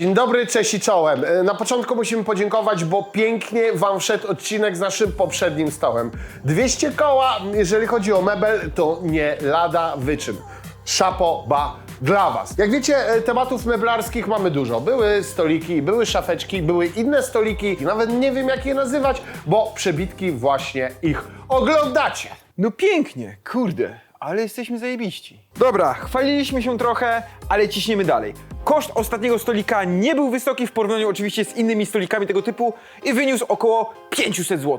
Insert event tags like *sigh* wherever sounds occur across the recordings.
Dzień dobry, cześć i czołem. E, Na początku musimy podziękować, bo pięknie Wam wszedł odcinek z naszym poprzednim stołem. 200 koła, jeżeli chodzi o mebel, to nie lada wyczyn. Szapo ba dla Was. Jak wiecie, e, tematów meblarskich mamy dużo. Były stoliki, były szafeczki, były inne stoliki. Nawet nie wiem, jak je nazywać, bo przebitki właśnie ich oglądacie. No pięknie, kurde, ale jesteśmy zajebiści. Dobra, chwaliliśmy się trochę, ale ciśniemy dalej. Koszt ostatniego stolika nie był wysoki w porównaniu oczywiście z innymi stolikami tego typu i wyniósł około 500 zł.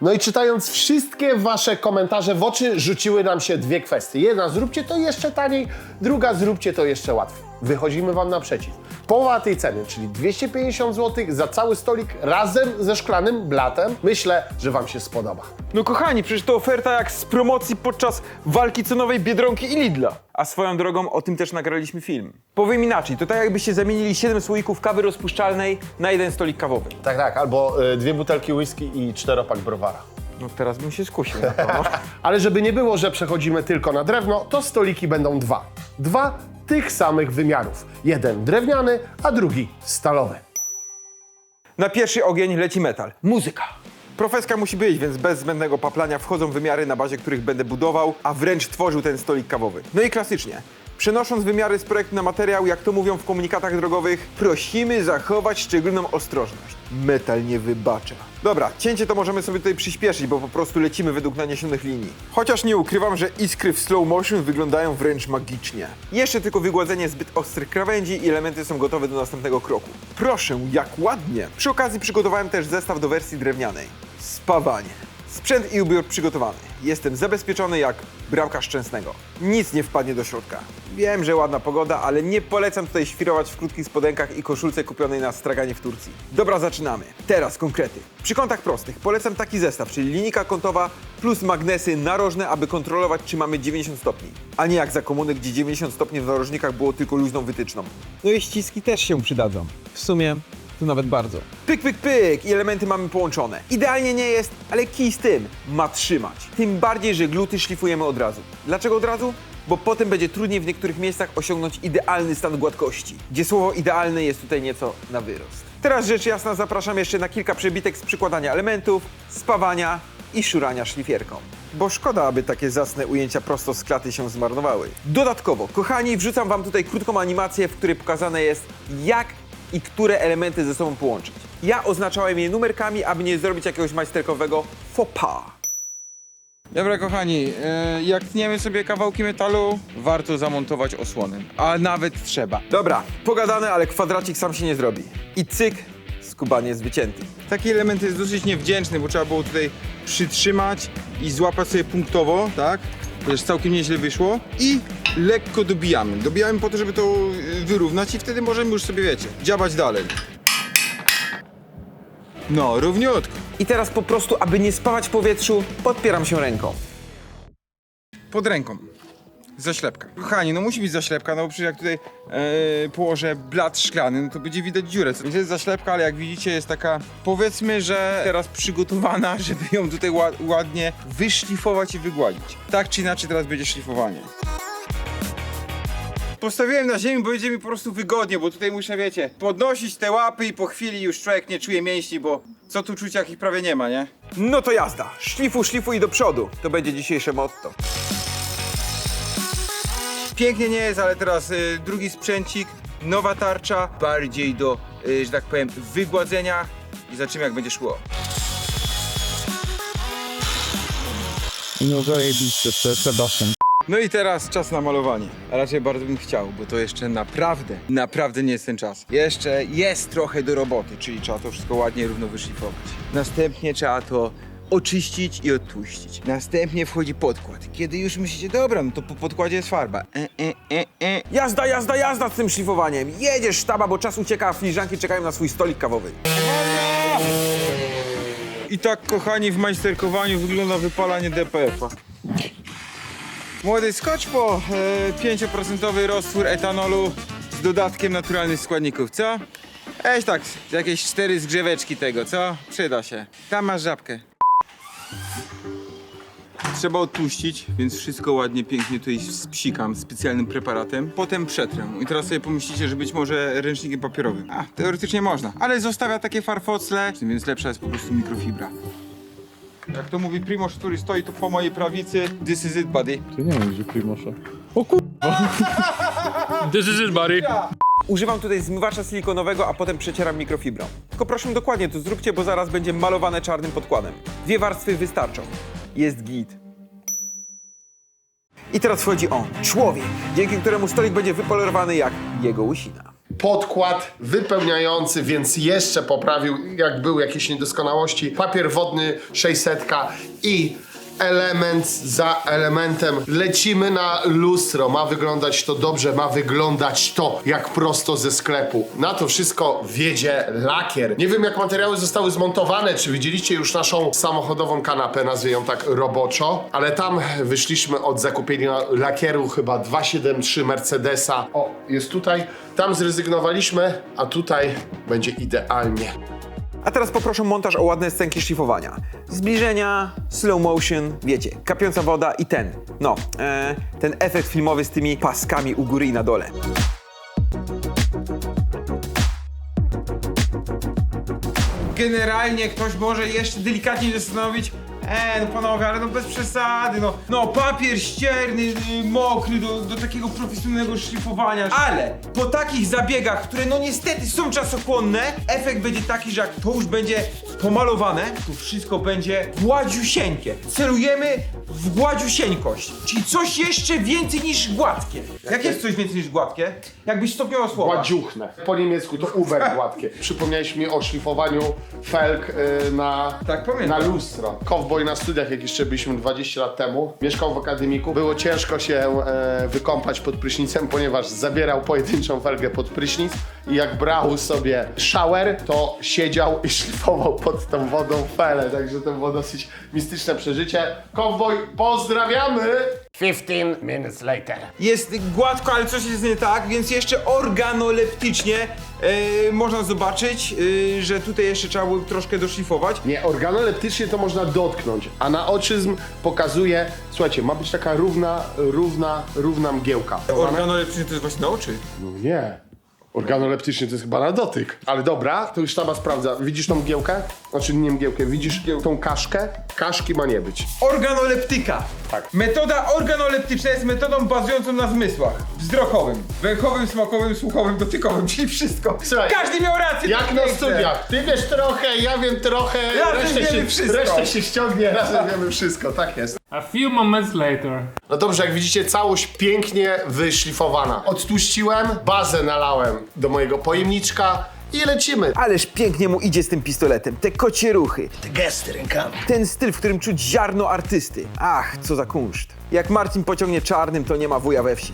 No i czytając wszystkie wasze komentarze, w oczy rzuciły nam się dwie kwestie. Jedna, zróbcie to jeszcze taniej, druga, zróbcie to jeszcze łatwiej. Wychodzimy wam naprzeciw. Połowa tej ceny, czyli 250 zł za cały stolik razem ze szklanym blatem. Myślę, że wam się spodoba. No kochani, przecież to oferta jak z promocji podczas walki cenowej Biedronki i Lidla. A swoją drogą o tym też nagraliśmy film. Powiem inaczej, to tak jakbyście zamienili 7 słoików kawy rozpuszczalnej na jeden stolik kawowy. Tak, tak, albo y, dwie butelki whisky i czteropak browara. No teraz bym się skusił na to. No. *laughs* Ale żeby nie było, że przechodzimy tylko na drewno, to stoliki będą dwa. Dwa tych samych wymiarów. Jeden drewniany, a drugi stalowy. Na pierwszy ogień leci metal. Muzyka. Profeska musi być, więc bez zbędnego paplania wchodzą wymiary, na bazie których będę budował, a wręcz tworzył ten stolik kawowy. No i klasycznie. Przenosząc wymiary z projektu na materiał, jak to mówią w komunikatach drogowych, prosimy zachować szczególną ostrożność. Metal nie wybacza. Dobra, cięcie to możemy sobie tutaj przyspieszyć, bo po prostu lecimy według naniesionych linii. Chociaż nie ukrywam, że iskry w slow motion wyglądają wręcz magicznie. Jeszcze tylko wygładzenie zbyt ostrych krawędzi i elementy są gotowe do następnego kroku. Proszę, jak ładnie! Przy okazji przygotowałem też zestaw do wersji drewnianej. Spawanie. Sprzęt i ubiór przygotowany. Jestem zabezpieczony jak bramka szczęsnego. Nic nie wpadnie do środka. Wiem, że ładna pogoda, ale nie polecam tutaj świrować w krótkich spodenkach i koszulce kupionej na straganie w Turcji. Dobra, zaczynamy. Teraz konkrety. Przy kątach prostych polecam taki zestaw, czyli linijka kątowa plus magnesy narożne, aby kontrolować, czy mamy 90 stopni. A nie jak za komuny, gdzie 90 stopni w narożnikach było tylko luźną wytyczną. No i ściski też się przydadzą. W sumie tu nawet bardzo. Pyk, pyk, pyk i elementy mamy połączone. Idealnie nie jest, ale kij z tym ma trzymać. Tym bardziej, że gluty szlifujemy od razu. Dlaczego od razu? Bo potem będzie trudniej w niektórych miejscach osiągnąć idealny stan gładkości, gdzie słowo idealny jest tutaj nieco na wyrost. Teraz rzecz jasna zapraszam jeszcze na kilka przebitek z przykładania elementów, spawania i szurania szlifierką. Bo szkoda, aby takie zasne ujęcia prosto z klaty się zmarnowały. Dodatkowo, kochani, wrzucam wam tutaj krótką animację, w której pokazane jest, jak i które elementy ze sobą połączyć. Ja oznaczałem je numerkami, aby nie zrobić jakiegoś majsterkowego faux pas. Dobra kochani, e, jak tniemy sobie kawałki metalu, warto zamontować osłonę. A nawet trzeba. Dobra, pogadane, ale kwadracik sam się nie zrobi. I cyk, skubanie jest wycięty. Taki element jest dosyć niewdzięczny, bo trzeba było tutaj przytrzymać i złapać sobie punktowo, tak? Chociaż całkiem nieźle wyszło. I lekko dobijamy. Dobijamy po to, żeby to wyrównać i wtedy możemy już sobie, wiecie, działać dalej. No, równiutko. I teraz po prostu, aby nie spawać w powietrzu, podpieram się ręką. Pod ręką. Zaślepka. Kochani, no musi być zaślepka, no bo przecież jak tutaj e, położę blat szklany, no to będzie widać dziurę. Więc jest zaślepka, ale jak widzicie jest taka, powiedzmy, że teraz przygotowana, *laughs* żeby ją tutaj ład, ładnie wyszlifować i wygładzić. Tak czy inaczej teraz będzie szlifowanie. Postawiłem na ziemi, bo będzie mi po prostu wygodnie, bo tutaj muszę, wiecie, podnosić te łapy i po chwili już człowiek nie czuje mięśni, bo co tu czuć, jak ich prawie nie ma, nie? No to jazda. Szlifu, szlifu i do przodu. To będzie dzisiejsze motto. Pięknie nie jest, ale teraz y, drugi sprzęcik, nowa tarcza, bardziej do, y, że tak powiem, wygładzenia i zobaczymy jak będzie szło. No zajebiście, to Sebastian. No i teraz czas na malowanie. A raczej bardzo bym chciał, bo to jeszcze naprawdę, naprawdę nie jest ten czas. Jeszcze jest trochę do roboty, czyli trzeba to wszystko ładnie, równo wyszlifować. Następnie trzeba to oczyścić i odtłuścić. Następnie wchodzi podkład. Kiedy już myślicie, dobra, no to po podkładzie jest farba. E, e, e, e. Jazda, jazda, jazda z tym szlifowaniem. Jedziesz sztaba, bo czas ucieka, a filiżanki czekają na swój stolik kawowy. I tak, kochani, w majsterkowaniu wygląda wypalanie DPF-a. Młody skocz po e, 5% roztwór etanolu z dodatkiem naturalnych składników, co? Weź tak, jakieś cztery zgrzeweczki tego, co? Przyda się. Tam masz żabkę. Trzeba odpuścić, więc wszystko ładnie, pięknie tutaj spsikam specjalnym preparatem. Potem przetrę. I teraz sobie pomyślicie, że być może ręcznikiem papierowym. A, teoretycznie można, ale zostawia takie farfocle, więc lepsza jest po prostu mikrofibra. Jak to mówi Primoz, który stoi tu po mojej prawicy, this is it, buddy. Ty nie wiem, gdzie Primosza. O kurwa. *laughs* This is it, buddy. Używam tutaj zmywacza silikonowego, a potem przecieram mikrofibrą. Tylko proszę dokładnie to zróbcie, bo zaraz będzie malowane czarnym podkładem. Dwie warstwy wystarczą. Jest git. I teraz wchodzi on, człowiek, dzięki któremu stolik będzie wypolerowany jak jego łysina. Podkład wypełniający, więc jeszcze poprawił, jak były jakieś niedoskonałości. Papier wodny 600 i element za elementem. Lecimy na lustro. Ma wyglądać to dobrze, ma wyglądać to jak prosto ze sklepu. Na to wszystko wiedzie lakier. Nie wiem jak materiały zostały zmontowane, czy widzieliście już naszą samochodową kanapę, nazwę ją tak roboczo, ale tam wyszliśmy od zakupienia lakieru chyba 273 Mercedesa. O, jest tutaj. Tam zrezygnowaliśmy, a tutaj będzie idealnie. A teraz poproszę montaż o ładne scenki szlifowania. Zbliżenia, slow motion, wiecie, kapiąca woda i ten, no, e, ten efekt filmowy z tymi paskami u góry i na dole. Generalnie ktoś może jeszcze delikatnie zastanowić, E, no panowie, ale no bez przesady, no. No, papier ścierny, y, mokry do, do takiego profesjonalnego szlifowania. Ale po takich zabiegach, które no niestety są czasochłonne, efekt będzie taki, że jak to już będzie pomalowane, to wszystko będzie gładziusieńkie. Celujemy w gładziusieńkość, czyli coś jeszcze więcej niż gładkie. Jak jest coś więcej niż gładkie? Jakbyś stopniował słowa. Gładziuchne. Po niemiecku to uber gładkie. Przypomniałeś mi o szlifowaniu felg y, na, Tak, pamiętam. na lustro. Cowboy na studiach, jak jeszcze byliśmy 20 lat temu, mieszkał w akademiku. Było ciężko się e, wykąpać pod prysznicem, ponieważ zabierał pojedynczą felgę pod prysznic i jak brał sobie shower, to siedział i *laughs* szlifował pod tą wodą felę. Także to było dosyć mistyczne przeżycie. Cowboy, pozdrawiamy! 15 minutes later. Jest gładko, ale coś jest nie tak, więc jeszcze organoleptycznie e, można zobaczyć, e, że tutaj jeszcze trzeba było troszkę doszlifować. Nie, organoleptycznie to można dotknąć, a na oczyzm pokazuje, słuchajcie, ma być taka równa, równa, równa mgiełka. Organoleptycznie to jest właśnie na oczy. No nie. Organoleptycznie to jest chyba na dotyk. Ale dobra, to już sztaba sprawdza. Widzisz tą mgiełkę? Znaczy nie mgiełkę, widzisz tą kaszkę? Kaszki ma nie być. Organoleptyka. Tak. Metoda organoleptyczna jest metodą bazującą na zmysłach. Wzrokowym, węchowym, smakowym, słuchowym, dotykowym, czyli wszystko. Słuchaj, Każdy miał rację. Jak na studiach. Ty wiesz trochę, ja wiem trochę. Razem resztę wiemy się, wszystko. Resztę się ściągnie, razem wiemy wszystko. Tak jest. A few moments later. No dobrze, jak widzicie, całość pięknie wyszlifowana. Odtłuściłem, bazę nalałem do mojego pojemniczka i lecimy. Ależ pięknie mu idzie z tym pistoletem, te kocie ruchy. Te gesty rękami. Ten styl, w którym czuć ziarno artysty. Ach, co za kunszt. Jak Marcin pociągnie czarnym, to nie ma wuja we wsi.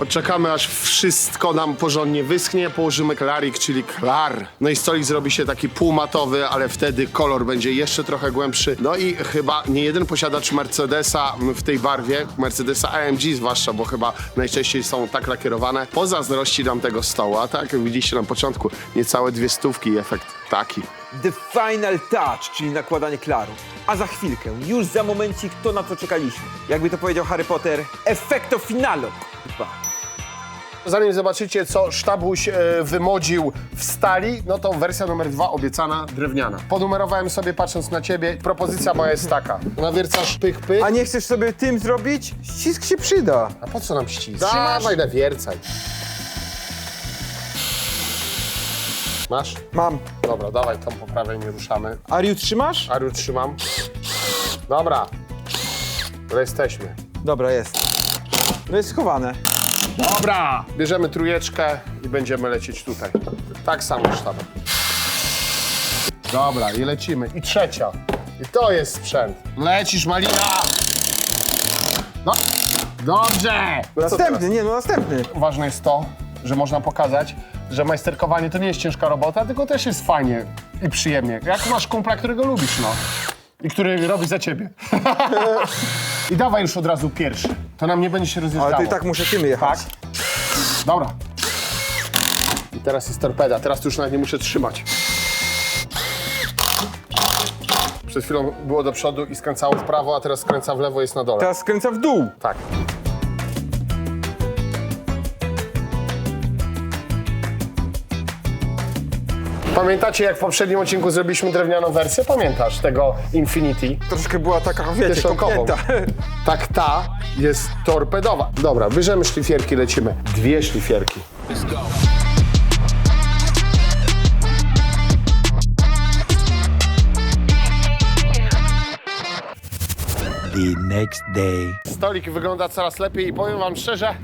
Odczekamy aż wszystko nam porządnie wyschnie, położymy klarik, czyli klar. No i stolik zrobi się taki półmatowy, ale wtedy kolor będzie jeszcze trochę głębszy. No i chyba nie jeden posiadacz Mercedesa w tej barwie, Mercedesa AMG zwłaszcza, bo chyba najczęściej są tak lakierowane, pozazdrości nam tego stołu. A tak jak widzieliście na początku, niecałe dwie stówki i efekt taki. The final touch, czyli nakładanie klaru. A za chwilkę, już za momencik, to na co czekaliśmy. Jakby to powiedział Harry Potter, effecto finalo. Zanim zobaczycie, co sztabuś e, wymodził w stali, no to wersja numer dwa obiecana drewniana. Ponumerowałem sobie patrząc na ciebie. Propozycja moja jest taka. Nawiercasz pych, pych. A nie chcesz sobie tym zrobić? Ścisk się przyda. A po co nam ścisk? Dawaj, nawiercaj. Masz? Mam. Dobra, dawaj tą poprawę, nie ruszamy. Ariu, trzymasz? Ariu trzymam. Dobra. To jesteśmy. Dobra, jest. No jest schowane. Dobra! Bierzemy trójeczkę i będziemy lecieć tutaj. Tak samo sztabem. Dobra, i lecimy. I trzecia. I to jest sprzęt. Lecisz, Malina! No, dobrze! Następny, nie no następny. Ważne jest to, że można pokazać, że majsterkowanie to nie jest ciężka robota, tylko też jest fajnie i przyjemnie. Jak masz kumpla, którego lubisz, no. I który robi za ciebie. *laughs* I dawaj już od razu pierwszy. To nam nie będzie się rozjeżdżało. Ale to i tak muszę tym jechać. Tak? Dobra. I teraz jest torpeda, teraz tu już nawet nie muszę trzymać. Przed chwilą było do przodu i skręcało w prawo, a teraz skręca w lewo, jest na dole. Teraz skręca w dół. Tak. Pamiętacie, jak w poprzednim odcinku zrobiliśmy drewnianą wersję? Pamiętasz tego Infinity? Troszkę była taka, wiecie, Kieszonkową. *laughs* Tak ta jest torpedowa. Dobra, bierzemy szlifierki, lecimy. Dwie szlifierki. the next day. Stolik wygląda coraz lepiej i powiem wam szczerze,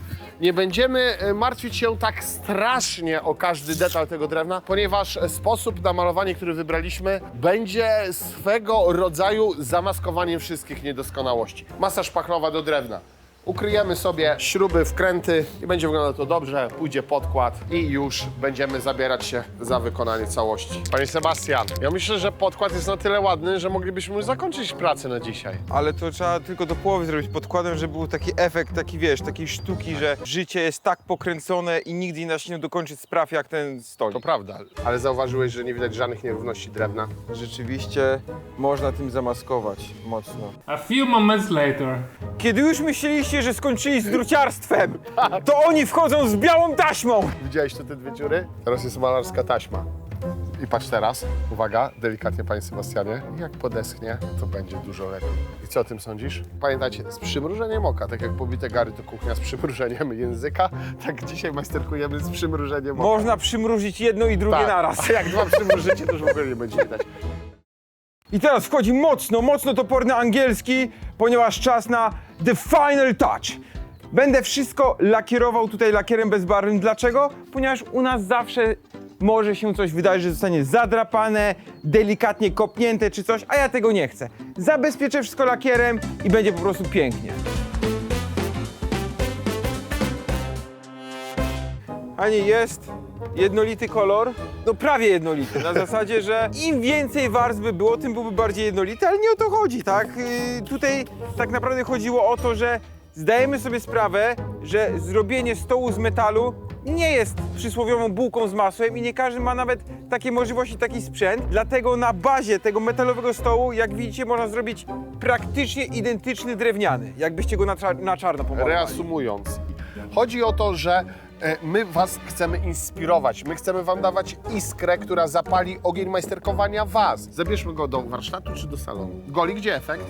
nie będziemy e, martwić się tak strasznie o każdy detal tego drewna, ponieważ e, sposób na malowanie, który wybraliśmy, będzie swego rodzaju zamaskowaniem wszystkich niedoskonałości. Masa szpachlowa do drewna. Ukryjemy sobie śruby, wkręty i będzie wyglądało to dobrze, pójdzie podkład i już będziemy zabierać się za wykonanie całości. Panie Sebastian, ja myślę, że podkład jest na tyle ładny, że moglibyśmy już zakończyć pracę na dzisiaj. Ale to trzeba tylko do połowy zrobić podkładem, żeby był taki efekt, taki wiesz, takiej sztuki, że życie jest tak pokręcone i nigdy inaczej nie dokończyć spraw jak ten To stolik. prawda, ale zauważyłeś, że nie widać żadnych nierówności drewna. Rzeczywiście można tym zamaskować mocno. A few moments later. Kiedy już myśleliście, że skończyli z druciarstwem, to oni wchodzą z białą taśmą. Widziałeś tu te dwie dziury? Teraz jest malarska taśma. I patrz teraz, uwaga, delikatnie panie Sebastianie, jak podeschnie, to będzie dużo lepiej. I co o tym sądzisz? Pamiętajcie, z przymrużeniem oka, tak jak pobite gary to kuchnia z przymrużeniem języka, tak dzisiaj majsterkujemy z przymrużeniem oka. Można przymrużyć jedno i drugie tak. naraz. A *laughs* jak dwa przymrużycie, to już w ogóle nie będzie widać. I teraz wchodzi mocno, mocno toporny angielski, ponieważ czas na the final touch. Będę wszystko lakierował tutaj lakierem bezbarwnym. Dlaczego? Ponieważ u nas zawsze może się coś wydarzyć, że zostanie zadrapane, delikatnie kopnięte czy coś, a ja tego nie chcę. Zabezpieczę wszystko lakierem i będzie po prostu pięknie. A nie jest jednolity kolor? No prawie jednolity, na zasadzie, że im więcej warstw by było, tym byłby bardziej jednolity, ale nie o to chodzi, tak? Yy, tutaj tak naprawdę chodziło o to, że zdajemy sobie sprawę, że zrobienie stołu z metalu nie jest przysłowiową bułką z masłem i nie każdy ma nawet takie możliwości, taki sprzęt. Dlatego na bazie tego metalowego stołu, jak widzicie, można zrobić praktycznie identyczny drewniany, jakbyście go na, cza- na czarno pomalowali. Reasumując, chodzi o to, że my was chcemy inspirować, my chcemy wam dawać iskrę, która zapali ogień majsterkowania was. Zabierzmy go do warsztatu czy do salonu? Goli, gdzie efekt?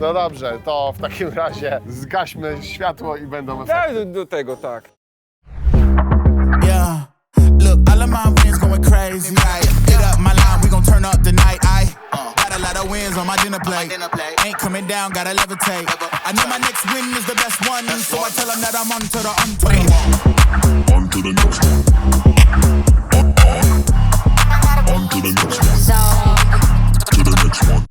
No dobrze, to w takim razie zgaśmy światło i będą efekty. Tak, do, do tego, tak. Yeah. Look, all of my friends going crazy. Hit up my line, we gon' turn up the night. I got a lot of wins on my dinner plate. Ain't coming down, gotta levitate. I know my next win is the best one, so I tell them that I'm on to the on to the one. On to the next one. On, on. on to the next one. So. To the next one.